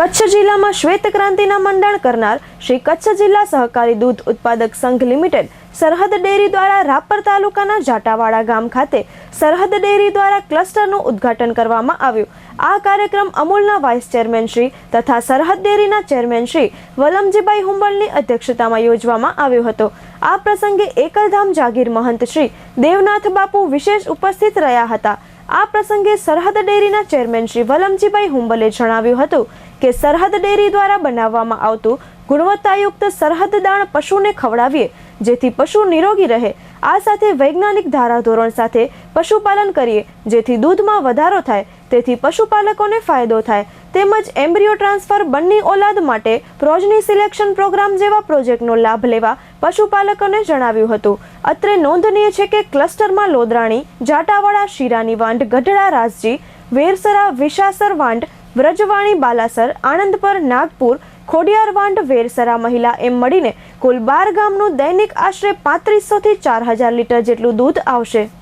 કચ્છ જિલ્લામાં શ્વેત ક્રાંતિના મંડાણ કરનાર શ્રી કચ્છ જિલ્લા સહકારી દૂધ ઉત્પાદક સંઘ લિમિટેડ સરહદ ડેરી દ્વારા રાપર તાલુકાના જાટાવાડા ગામ ખાતે સરહદ ડેરી દ્વારા ક્લસ્ટરનું ઉદ્ઘાટન કરવામાં આવ્યું. આ કાર્યક્રમ અમૂલના વાઇસ ચેરમેન શ્રી તથા સરહદ ડેરીના ચેરમેન શ્રી વલમજીભાઈ હુંબલની અધ્યક્ષતામાં યોજવામાં આવ્યો હતો. આ પ્રસંગે એકલધામ જાગીર મહંત શ્રી દેવનાથ બાપુ વિશેષ ઉપસ્થિત રહ્યા હતા. આ પ્રસંગે સરહદ ડેરીના ચેરમેન શ્રી વલમજીભાઈ હુંબલે જણાવ્યું હતું કે સરહદ ડેરી દ્વારા બનાવવામાં આવતું ગુણવત્તાયુક્ત સરહદ દાણ પશુને ખવડાવીએ, જેથી પશુ નિરોગી રહે. આ સાથે વૈજ્ઞાનિક ધારાધોરણ સાથે પશુપાલન કરીએ, જેથી દૂધમાં વધારો થાય તેથી પશુપાલકોને ફાયદો થાય. તેમજ એમ્બ્રિયો ટ્રાન્સફર બંની ઓલાદ માટે પ્રોજની સિલેક્શન પ્રોગ્રામ જેવા પ્રોજેક્ટનો લાભ લેવા પશુપાલકોને જણાવ્યું હતું. અત્રે નોંધનીય છે કે ક્લસ્ટરમાં લોદરાણી, જાટાવાડા, શીરાની વાંઢ, ગઢડા રાસજી વેરસરા, વિશાસર વાંઢ, વ્રજવાણી, બાલાસર, આણંદપર, નાગપુર, ખોડિયાર વાંઢ, વેરસરા મહિલા એમ મળીને કુલ બાર ગામનું દૈનિક આશરે પાંત્રીસોથી ચાર હજાર લીટર જેટલું દૂધ આવશે.